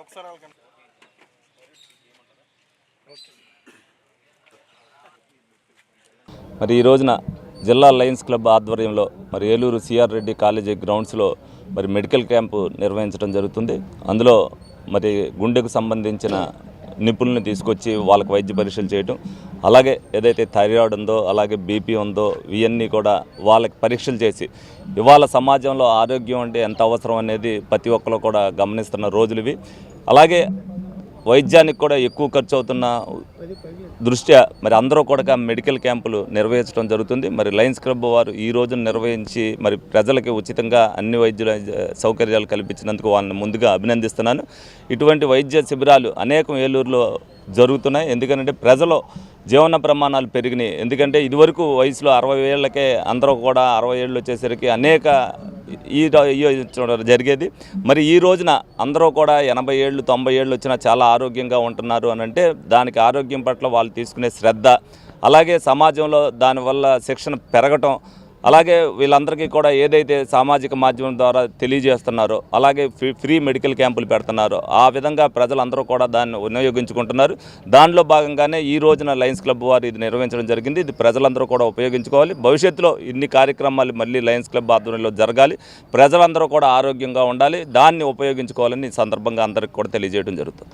ఒకసారి వాళ్ళకి మరి ఈ రోజున జిల్లా లయన్స్ క్లబ్ ఆధ్వర్యంలో మరి ఏలూరు సిఆర్ రెడ్డి కాలేజీ గ్రౌండ్స్లో మరి మెడికల్ క్యాంపు నిర్వహించడం జరుగుతుంది. అందులో మరి గుండెకు సంబంధించిన నిపుణుల్ని తీసుకొచ్చి వాళ్ళకి వైద్య పరీక్షలు చేయటం అలాగే ఏదైతే థైరాయిడ్ ఉందో అలాగే బీపీ ఉందో ఇవన్నీ కూడా వాళ్ళకి పరీక్షలు చేసి ఇవాళ సమాజంలో ఆరోగ్యం అంటే ఎంత అవసరం అనేది ప్రతి ఒక్కరు కూడా గమనిస్తున్న రోజులు ఇవి. అలాగే వైద్యానికి కూడా ఎక్కువ ఖర్చు అవుతున్న దృష్ట్యా మరి అందరూ కూడా మెడికల్ క్యాంపులు నిర్వహించడం జరుగుతుంది. మరి లయన్స్ క్లబ్ వారు ఈ రోజును నిర్వహించి మరి ప్రజలకి ఉచితంగా అన్ని వైద్యుల సౌకర్యాలు కల్పించినందుకు వాళ్ళని ముందుగా అభినందిస్తున్నాను. ఇటువంటి వైద్య శిబిరాలు అనేకం ఏలూరులో జరుగుతున్నాయి. ఎందుకంటే ప్రజలు జీవన ప్రమాణాలు పెరిగినాయి. ఎందుకంటే ఇదివరకు వయసులో అరవై ఏళ్ళకే అందరూ కూడా అరవై ఏళ్ళు వచ్చేసరికి అనేక ఈ జరిగేది. మరి ఈ రోజున అందరూ కూడా ఎనభై ఏళ్ళు తొంభై ఏళ్ళు వచ్చినా చాలా ఆరోగ్యంగా ఉంటున్నారు అని అంటే దానికి ఆరోగ్యం పట్ల వాళ్ళు తీసుకునే శ్రద్ధ అలాగే సమాజంలో దానివల్ల శిక్షణ పెరగటం అలాగే వీళ్ళందరికీ కూడా ఏదైతే సామాజిక మాధ్యమం ద్వారా తెలియజేస్తున్నారో అలాగే ఫ్రీ ఫ్రీ మెడికల్ క్యాంపులు పెడుతున్నారో ఆ విధంగా ప్రజలందరూ కూడా దాన్ని వినియోగించుకుంటున్నారు. దానిలో భాగంగానే ఈ రోజున లయన్స్ క్లబ్ వారు ఇది నిర్వహించడం జరిగింది. ఇది ప్రజలందరూ కూడా ఉపయోగించుకోవాలి. భవిష్యత్తులో ఇన్ని కార్యక్రమాలు మళ్ళీ లయన్స్ క్లబ్ ఆధ్వర్యంలో జరగాలి. ప్రజలందరూ కూడా ఆరోగ్యంగా ఉండాలి. దాన్ని ఉపయోగించుకోవాలని ఈ సందర్భంగా అందరికీ కూడా తెలియజేయడం జరుగుతుంది.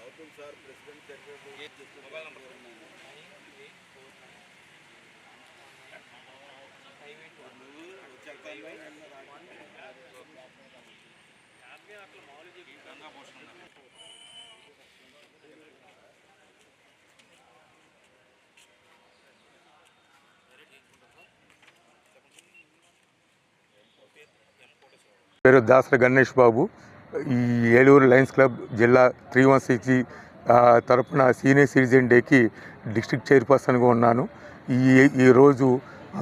అవుతుంది sir president secretary mobile number మామూలుగా పోషణ పేరు దాసరి గణేష్ బాబు. ఈ ఏలూరు లయన్స్ క్లబ్ జిల్లా త్రీ వన్ సిక్స్ తరఫున సీనియర్ సిటిజన్ డేకి డిస్ట్రిక్ట్ చైర్పర్సన్గా ఉన్నాను. ఈ ఈరోజు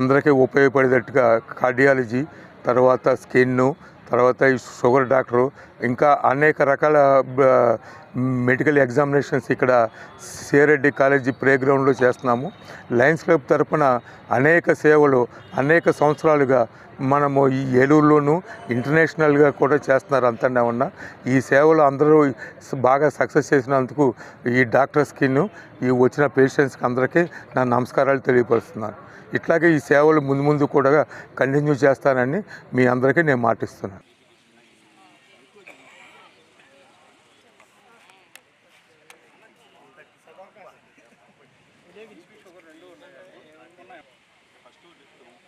అందరికీ ఉపయోగపడేటట్టుగా కార్డియాలజీ తర్వాత స్కిన్ తర్వాత ఈ షుగర్ డాక్టరు ఇంకా అనేక రకాల మెడికల్ ఎగ్జామినేషన్స్ ఇక్కడ సేరెడ్డి కాలేజీ ప్లే గ్రౌండ్లో చేస్తున్నాము. లయన్స్ క్లబ్ తరఫున అనేక సేవలు అనేక సంవత్సరాలుగా మనము ఈ ఏలూరులోనూ ఇంటర్నేషనల్గా కూడా చేస్తున్నారు అంతనే ఉన్న. ఈ సేవలు అందరూ బాగా సక్సెస్ చేసినందుకు ఈ డాక్టర్స్కిను ఈ వచ్చిన పేషెంట్స్కి అందరికీ నా నమస్కారాలు తెలియపరుస్తున్నాను. ఇట్లాగే ఈ సేవలు ముందు ముందు కూడా కంటిన్యూ చేస్తానని మీ అందరికీ నేను మాటిస్తున్నాను. విజయ్ విజయ్ షుగర్ రెండు ఉన్నాయి ఫస్ట్